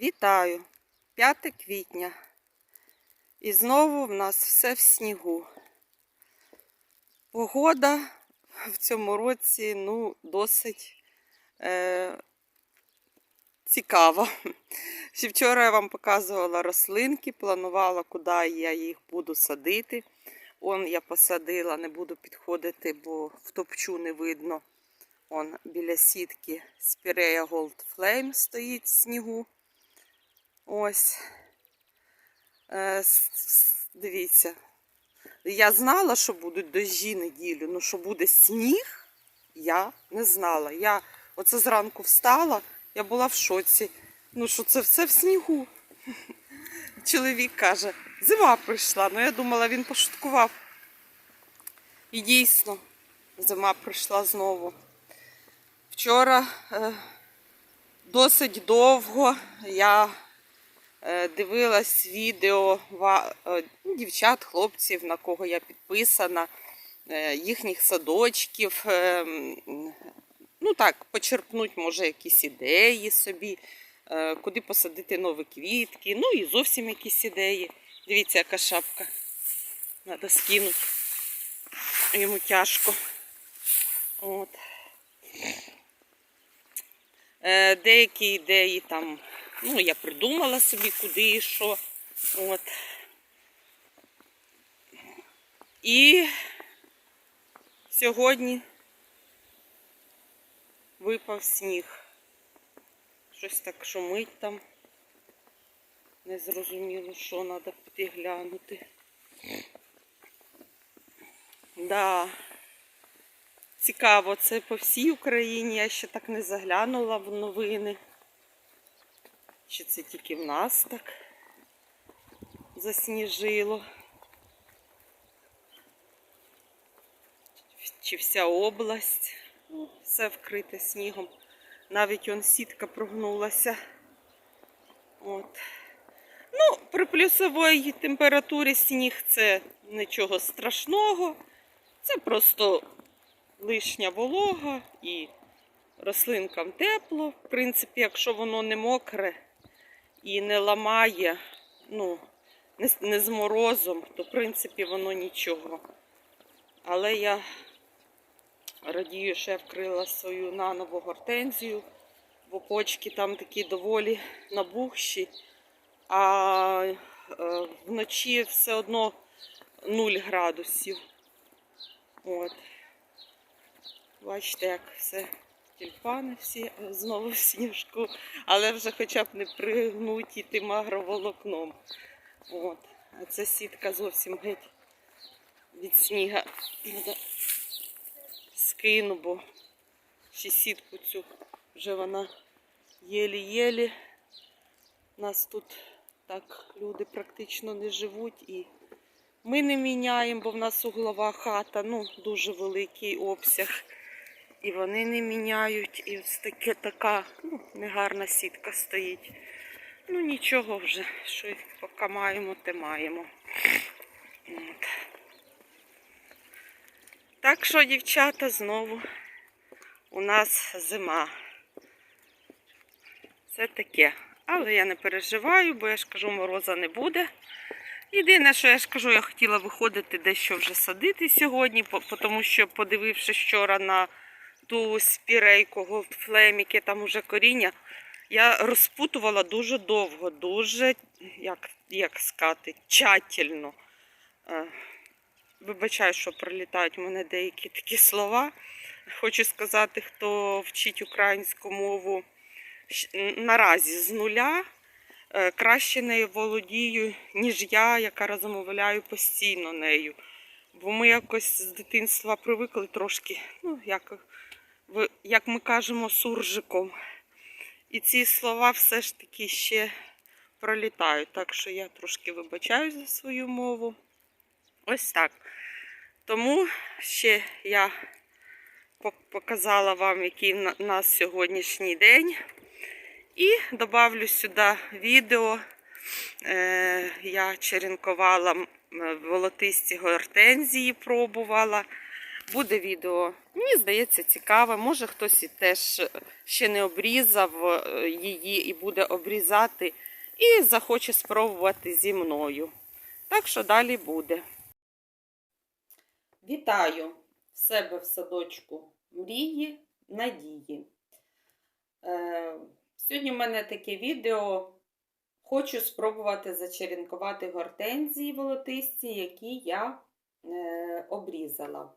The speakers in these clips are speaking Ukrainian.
Вітаю! 5 квітня. І знову в нас все в снігу. Погода в цьому році ну, досить е, цікава. Ще вчора я вам показувала рослинки, планувала, куди я їх буду садити. Он я посадила, не буду підходити, бо втопчу не видно. Он біля сітки Spirea Gold Flame стоїть в снігу. Ось. Е, дивіться. Я знала, що будуть дощі неділю, але що буде сніг, я не знала. Я оце зранку встала, я була в шоці. Ну, що це все в снігу. Чоловік каже, зима прийшла. Ну, я думала, він пошуткував. І дійсно, зима прийшла знову. Вчора е, досить довго я дивилась відео е, ну, дівчат, хлопців, на кого я підписана, е, їхніх садочків. е, Ну так, почерпнуть, може, якісь ідеї собі, е, куди посадити нові квітки, ну і зовсім якісь ідеї. Дивіться, яка шапка. Треба скинути. Йому тяжко. От. Е, деякі ідеї там, ну, я придумала собі, куди і що. От. І сьогодні випав сніг. Щось так шумить там. Не зрозуміло, що треба піти глянути. Да. Цікаво, це по всій Україні. Я ще так не заглянула в новини. Чи це тільки в нас так засніжило? Чи вся область? Ну, все вкрите снігом. Навіть он сітка прогнулася. От. Ну, при плюсовій температурі сніг це нічого страшного. Це просто лишня волога і рослинкам тепло. В принципі, якщо воно не мокре і не ламає, ну, не, не з морозом, то в принципі воно нічого. Але я радію, що я вкрила свою нанову гортензію, бо почки там такі доволі набухші, а е, вночі все одно 0 градусів. От. Бачите, як все тюльпани всі знову в сніжку, але вже хоча б не пригнуті тим агроволокном. От. А ця сітка зовсім геть від сніга. Надо скину, бо ще сітку цю вже вона єлі-єлі. Нас тут так люди практично не живуть і ми не міняємо, бо в нас углова хата, ну, дуже великий обсяг. І вони не міняють. І ось таке така ну, негарна сітка стоїть. Ну нічого вже, що поки маємо, те маємо. От. Так що, дівчата, знову у нас зима. Це таке. Але я не переживаю, бо я ж кажу, мороза не буде. Єдине, що я ж кажу, я хотіла виходити дещо вже садити сьогодні, тому що, подивившись вчора на ту спірейку Gold там уже коріння, я розпутувала дуже довго, дуже, як, як сказати, тщательно. Е, Вибачаю, що пролітають в мене деякі такі слова. Хочу сказати, хто вчить українську мову наразі з нуля, е, краще нею володію, ніж я, яка розмовляю постійно нею. Бо ми якось з дитинства привикли трошки, ну, як, як ми кажемо, суржиком. І ці слова все ж таки ще пролітають. Так що я трошки вибачаюсь за свою мову. Ось так. Тому ще я показала вам, який у нас сьогоднішній день. І добавлю сюди відео. Е, я черенкувала волотисті гортензії, пробувала. Буде відео, мені здається, цікаве. Може хтось і теж ще не обрізав е, її і буде обрізати, і захоче спробувати зі мною. Так що далі буде. Вітаю в себе в садочку мрії, надії. Е, сьогодні в мене таке відео. Хочу спробувати зачеренкувати гортензії волотисті, які я е, обрізала.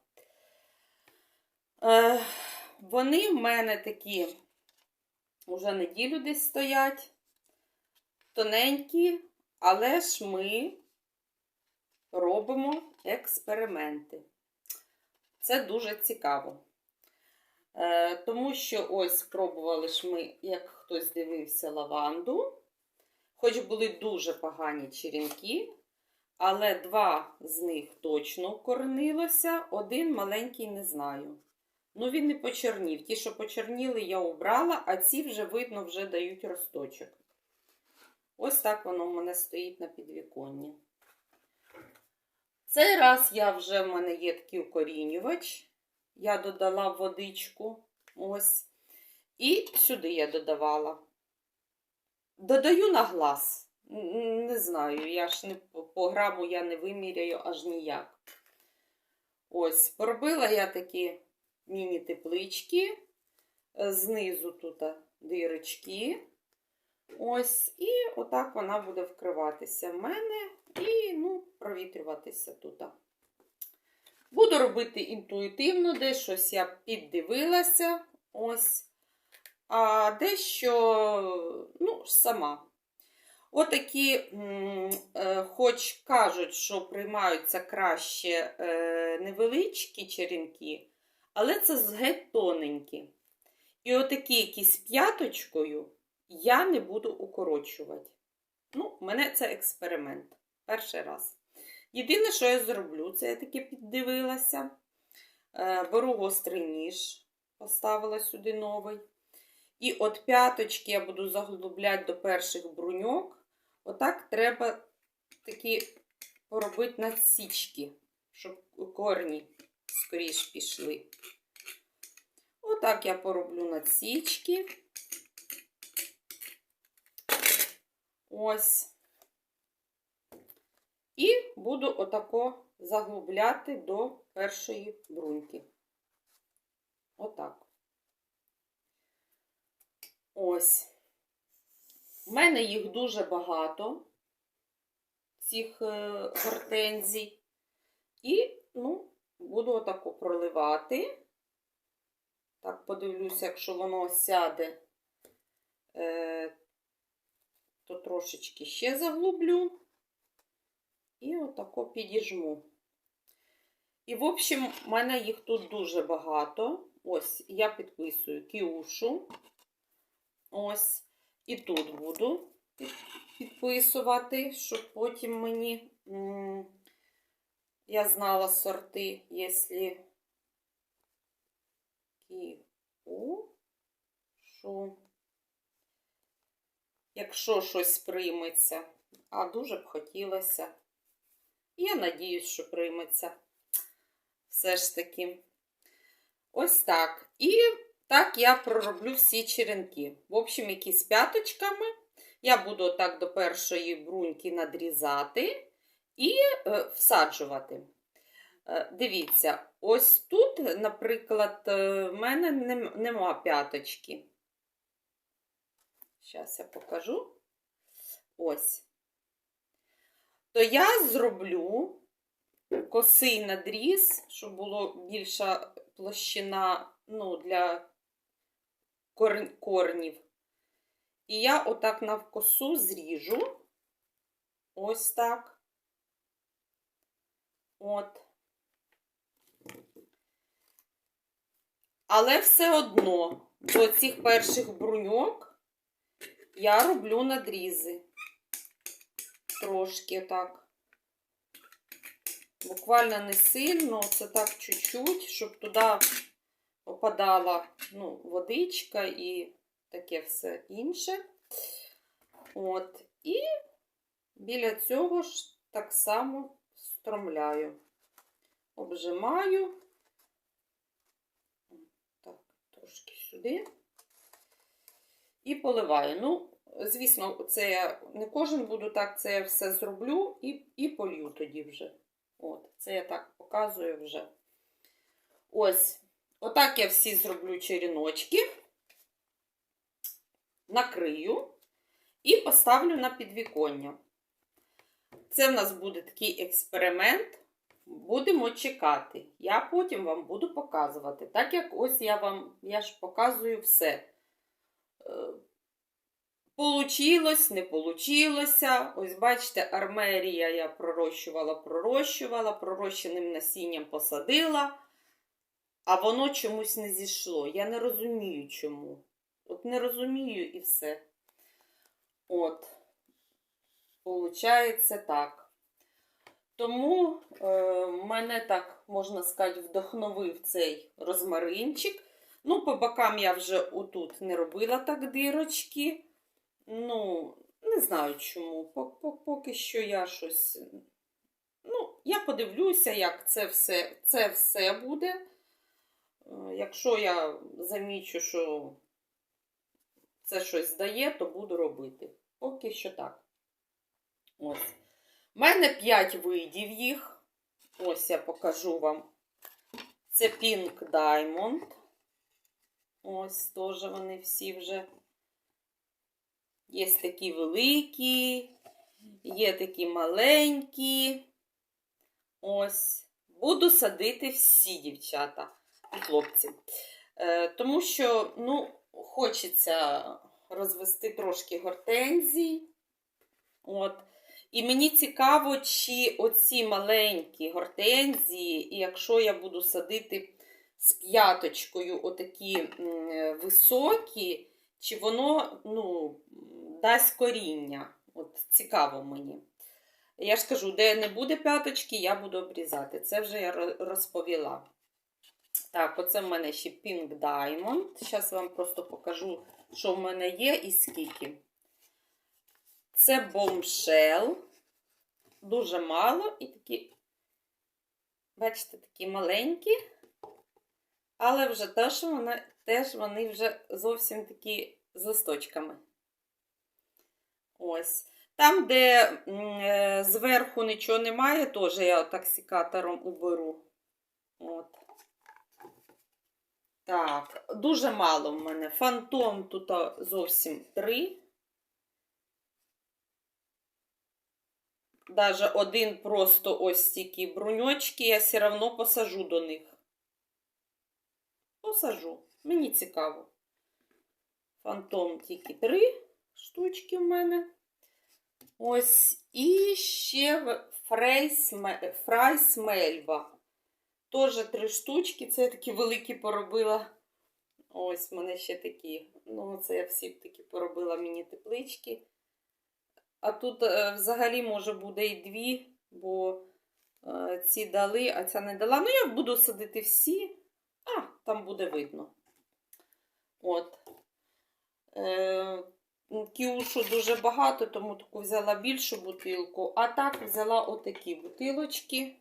Е, вони в мене такі вже неділю десь стоять, тоненькі, але ж ми робимо експерименти. Це дуже цікаво. Е, тому що ось спробували ж ми, як хтось дивився, лаванду. Хоч були дуже погані черенки, але два з них точно укоренилося, один маленький не знаю. Ну, він не почернів. Ті, що почерніли, я обрала, а ці вже, видно, вже дають росточок. Ось так воно в мене стоїть на підвіконні. Цей раз я вже в мене є такий укорінювач. Я додала водичку. Ось. І сюди я додавала. Додаю на глаз. Не знаю, я ж не по- граму я не виміряю аж ніяк. Ось, поробила я такі міні-теплички. Е, Знизу тут дирочки. Ось, і отак вона буде вкриватися в мене і ну, провітрюватися тут. Буду робити інтуїтивно, де щось я піддивилася. Ось. А дещо, ну, сама. Отакі, е, хоч кажуть, що приймаються краще е, невеличкі черенки, але це геть тоненькі. І отакі якісь п'яточкою я не буду укорочувати. Ну, в мене це експеримент. Перший раз. Єдине, що я зроблю, це я таки піддивилася. Е, Беру гострий ніж, поставила сюди новий. І от п'яточки я буду заглубляти до перших бруньок. Отак треба такі поробити надсічки, щоб корні скоріш пішли. Отак я пороблю надсічки. Ось. І буду отако заглубляти до першої бруньки. Отак. Ось. У мене їх дуже багато, цих е, гортензій. І, ну, буду отако проливати. Так, подивлюся, якщо воно сяде, е, то трошечки ще заглублю. І отако підіжму. І, в общем, в мене їх тут дуже багато. Ось, я підписую кіушу. Ось. І тут буду підписувати, щоб потім мені я знала сорти, якщо кіушу. Якщо щось прийметься, а дуже б хотілося. Я надіюсь, що прийметься. Все ж таки. Ось так. І так я пророблю всі черенки. В общем, які з п'яточками. Я буду так до першої бруньки надрізати і е, всаджувати. Е, дивіться, ось тут, наприклад, е, в мене нема п'яточки. Зараз я покажу. Ось. То я зроблю косий надріз, щоб було більша площина ну, для корнів. І я отак навкосу зріжу. Ось так. От. Але все одно до цих перших бруньок я роблю надрізи. Трошки так. Буквально не сильно, це так чуть-чуть, щоб туди попадала ну, водичка і таке все інше. От. І біля цього ж так само стромляю, обжимаю, так, трошки сюди, і поливаю. Ну, звісно, це я не кожен буду так, це я все зроблю і і полью тоді вже. От, Це я так показую вже. Ось, отак я всі зроблю черіночки, накрию і поставлю на підвіконня. Це в нас буде такий експеримент. Будемо чекати. Я потім вам буду показувати. Так як ось я вам я ж показую все. Е, Получилось, не получилося. Ось бачите, армерія я пророщувала, пророщувала, пророщеним насінням посадила, а воно чомусь не зійшло. Я не розумію чому. От не розумію і все. От, получається так. Тому е, мене так, можна сказати, вдохновив цей розмаринчик. Ну, по бокам я вже отут не робила так дирочки. Ну, не знаю чому. Поки що я щось. Ну, я подивлюся, як це все, це все буде. Е, Якщо я замічу, що це щось дає, то буду робити. Поки що так. Ось. У мене 5 видів їх. Ось я покажу вам. Це Pink Diamond. Ось теж вони всі вже. Є такі великі, є такі маленькі. Ось. Буду садити всі дівчата і хлопці. Е, тому що, ну, хочеться розвести трошки гортензій. От. І мені цікаво, чи оці маленькі гортензії, і якщо я буду садити з п'яточкою отакі високі, чи воно ну, дасть коріння. От Цікаво мені. Я ж кажу, де не буде п'яточки, я буду обрізати. Це вже я розповіла. Так, оце в мене ще Pink Diamond. Зараз вам просто покажу, що в мене є і скільки. Це бомшел. Дуже мало і такі, бачите, такі маленькі. Але вже теж вони, теж вони вже зовсім такі з листочками. Ось. Там, де е, зверху нічого немає, теж я отак сікатором уберу. От. Так, дуже мало в мене. Фантом тут зовсім три. Даже один просто ось стільки бруньочки, я все одно посажу до них. Посажу. Мені цікаво. Фантом тільки три штучки в мене. Ось. І ще фрайс мельва. Теж три штучки. Це я такі великі поробила. Ось в мене ще такі. Ну, це я всі такі поробила міні-теплички. А тут е, взагалі, може, буде і дві, бо е, ці дали, а ця не дала. Ну, я буду садити всі, а там буде видно. От. Е, кіушу дуже багато, тому таку взяла більшу бутилку. А так взяла отакі бутилочки.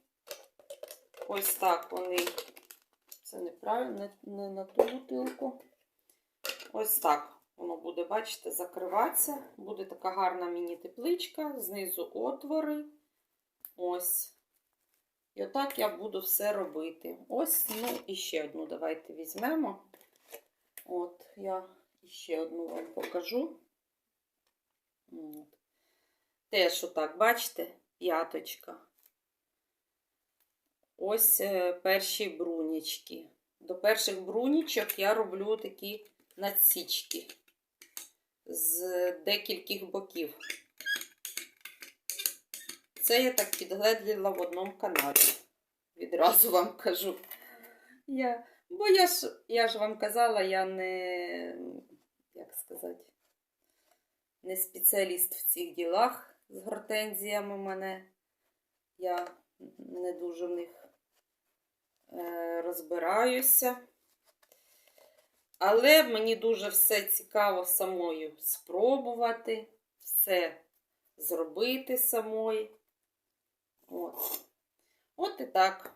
Ось так вони. Це неправильно, не, не на ту бутилку. Ось так воно буде, бачите, закриватися. Буде така гарна міні-тепличка, знизу отвори. Ось. І отак я буду все робити. Ось, ну, і ще одну давайте візьмемо. От, я ще одну вам покажу. От. Теж отак, бачите, п'яточка. Ось е, перші брунічки. До перших брунічок я роблю такі надсічки з декількох боків. Це я так підгледіла в одному каналі. Відразу вам кажу. Я, бо я ж, я ж вам казала, я не, як сказати, не спеціаліст в цих ділах з гортензіями мене. Я не дуже в них е, розбираюся. Але мені дуже все цікаво самою спробувати, все зробити самою. От. От і так.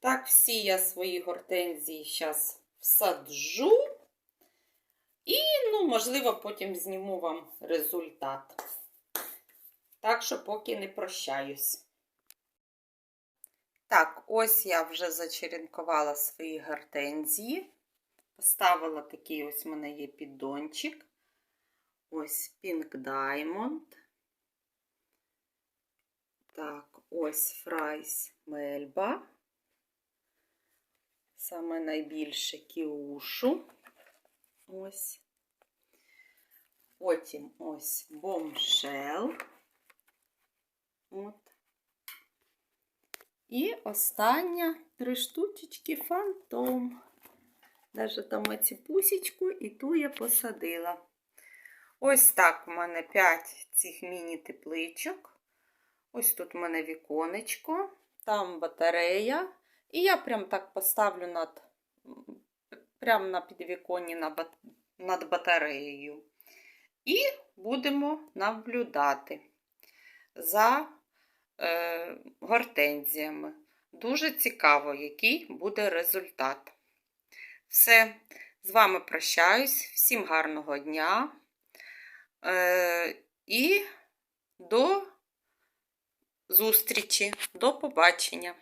Так, всі я свої гортензії зараз всаджу. І, ну, можливо, потім зніму вам результат. Так що поки не прощаюсь. Так, ось я вже зачеренкувала свої гортензії. Поставила такий ось у мене є піддончик. Ось Pink Diamond. Так, ось Фрайс Мельба. Саме найбільше кіушу. Ось. Потім ось бомшел. От. І остання три штучечки фантом. Даже там оці пусічку і ту я посадила. Ось так у мене 5 цих міні-тепличок. Ось тут у мене віконечко, там батарея. І я прям так поставлю над, прям на підвіконні над, над батареєю. І будемо наблюдати за е, гортензіями. Дуже цікаво, який буде результат. Все, з вами прощаюсь. Всім гарного дня. Е, і до зустрічі, до побачення.